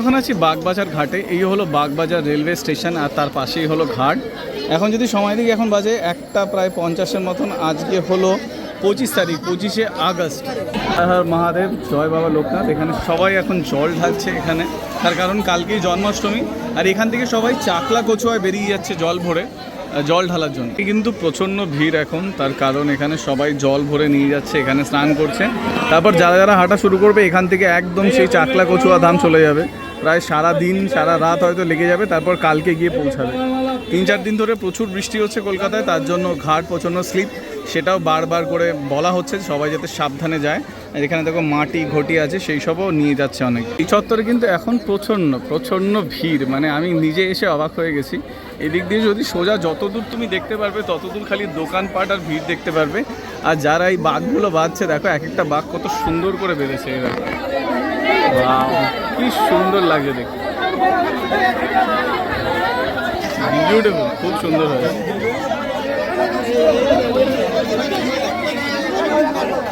এখন আছি বাগবাজার ঘাটে। এই হলো বাগবাজার রেলওয়ে স্টেশন আর তার পাশেই হলো ঘাট। এখন যদি সময় দিকে এখন বাজে একটা প্রায় পঞ্চাশের মতন। আজকে হলো পঁচিশ তারিখ, পঁচিশে আগস্ট। আর মহাদেব, জয় বাবা লোকনাথ। এখানে সবাই এখন জল ঢালছে এখানে। তার কারণ কালকেই জন্মাষ্টমী। আর এখান থেকে সবাই চাকলা কচুয়ায় বেরিয়ে যাচ্ছে জল ভরে। জল ঢালার জন্য। কিন্তু প্রচণ্ড ভিড় এখন, তার কারণ এখানে সবাই জল ভরে নিয়ে যাচ্ছে, এখানে স্নান করছে। তারপর যারা যারা হাঁটা শুরু করবে, এখান থেকে একদম সেই চাকলা কচুয়া ধাম চলে যাবে। প্রায় সারা দিন, সারা রাত হয়তো লেগে যাবে, তারপর কালকে গিয়ে পৌঁছাবে। তিন চার দিন ধরে প্রচুর বৃষ্টি হচ্ছে কলকাতায়, তার জন্য ঘাট প্রচণ্ড স্লিপ। সেটাও বারবার করে বলা হচ্ছে, সবাই যাতে সাবধানে যায়। এখানে দেখো মাটি, ঘটি আছে, সেই সবও নিয়ে যাচ্ছে অনেক। এই চত্বরে কিন্তু এখন প্রচণ্ড প্রচণ্ড ভিড়। মানে আমি নিজে এসে অবাক হয়ে গেছি। এদিক দিয়ে যদি সোজা যতদূর তুমি দেখতে পারবে ততদূর খালি দোকানপাট আর ভিড় দেখতে পারবে। আর যারা এই বাঘগুলো বাঁধছে দেখো এক একটা বাঘ কত সুন্দর করে বেঁধেছে দেখো Wow, কি সুন্দর লাগছে দেখতে। বিউটিফুল খুব সুন্দর হয়েছে।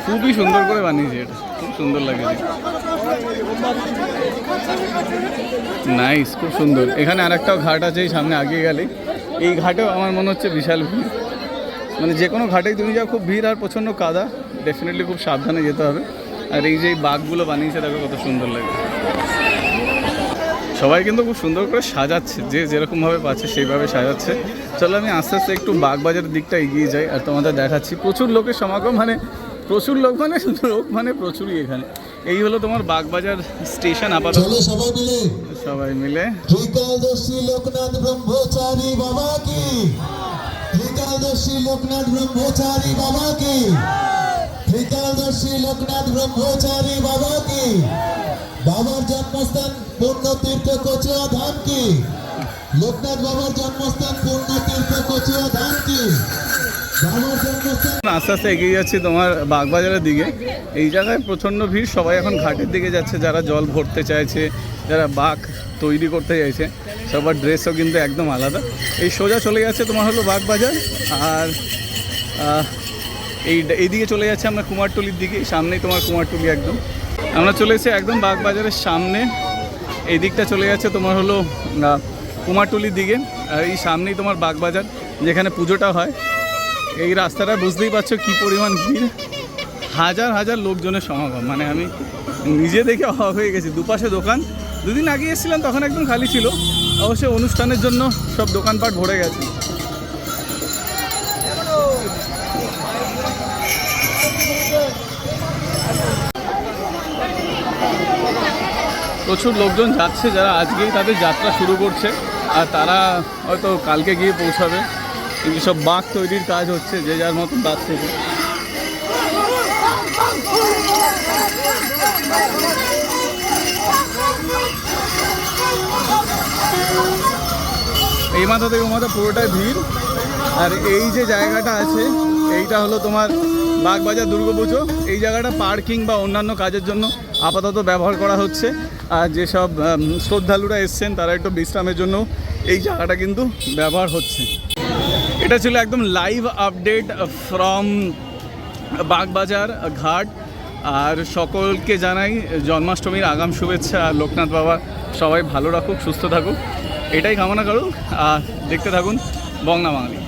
খুবই সুন্দর করে বানিয়েছে এটা। খুব সুন্দর লাগে নাইস খুব সুন্দর। এখানে আরেকটাও ঘাট আছে, এই সামনে আগে গেলে। এই ঘাটেও আমার মনে হচ্ছে বিশাল ভিড়। মানে যে কোনো ঘাটেই তুমি যাও, খুব ভিড় আর প্রচণ্ড কাদা। ডেফিনেটলি খুব সাবধানে যেতে হবে। আর এই যে বাঘগুলো বানিয়েছে, দেখো কত সুন্দর লাগে। সবাই কিন্তু খুব সুন্দর করে সাজাচ্ছে। যে যেরকমভাবে পাচ্ছে, সেইভাবে সাজাচ্ছে। চলো আমি আস্তে আস্তে একটু বাগবাজারের দিকটা এগিয়ে যাই আর তোমাদের দেখাচ্ছি। প্রচুর লোকের সমাগম মানে প্রচুর লোক মানে লোক মানে প্রচুরই এখানে। এই হলো তোমার বাগবাজার স্টেশন আপাতত। চলো সবাই মিলে। সবাই মিলে। ত্রিকালদর্শী লোকনাথ ব্রহ্মচারী বাবা কি ত্রিকালদর্শী লোকনাথ ব্রহ্মচারী বাবা কি ত্রিকালদর্শী লোকনাথ ব্রহ্মচারী বাবা কি বাবার জন্মস্থান পূর্ণতীর্থ কচুয়া ধাম কি লোকনাথ বাবার জন্মস্থান পূর্ণতীর্থ কচুয়া ধাম কি বাবার আস্তে আস্তে এগিয়ে যাচ্ছি তোমার বাগবাজারের দিকে। এই জায়গায় প্রচণ্ড ভিড়, সবাই এখন ঘাটের দিকে যাচ্ছে, যারা জল ভরতে চাইছে, যারা বাঘ তৈরি করতে চাইছে, সবার ড্রেসও কিন্তু একদম আলাদা। এই সোজা চলে যাচ্ছে তোমার হলো বাগবাজার, আর এই এইদিকে চলে যাচ্ছে আমরা কুমারটুলির দিকে সামনেই তোমার কুমারটুলি একদম। আমরা চলে এসেছি একদম বাগবাজারের সামনে। এই দিকটা চলে যাচ্ছে তোমার হলো কুমারটুলির দিকে, আর এই সামনেই তোমার বাগবাজার, যেখানে পুজোটা হয়। এই রাস্তাটা বুঝতেই পারছ কি পরিমাণ ভিড়। হাজার হাজার লোকজনের সমাগম মানে আমি নিজে দেখে অবাক হয়ে গেছি। দুপাশে দোকান। দুদিন আগে এসেছিলাম, তখন একদম খালি ছিল। অবশ্যই অনুষ্ঠানের জন্য সব দোকানপাট ভরে গেছে। প্রচুর লোকজন যাচ্ছে, যারা আজকেই তাদের যাত্রা শুরু করছে, আর তারা হয়তো কালকে গিয়ে পৌঁছাবে। কিন্তু সব বাঘ তৈরির কাজ হচ্ছে, যে যার মতন বাঘ থেকে এই মাথা থেকে মাথা পুরোটাই ভিড়। আর এই যে জায়গাটা আছে, এইটা হলো তোমার বাগবাজার দুর্গাপুজো। এই জায়গাটা পার্কিং বা অন্যান্য কাজের জন্য আপাতত ব্যবহার করা হচ্ছে। আর যেসব শ্রদ্ধালুরা এসছেন, তারা একটু বিশ্রামের জন্য এই জায়গাটা কিন্তু ব্যবহার হচ্ছে। এটা ছিল একদম লাইভ আপডেট ফ্রম বাগবাজার ঘাট। আর সকলকে জানাই জন্মাষ্টমীর আগাম শুভেচ্ছা। আর লোকনাথ বাবা সবাই ভালো রাখুক, সুস্থ থাকুক। এটাই কামনা করুক। আর দেখতে থাকুন বংনা বাঙালি।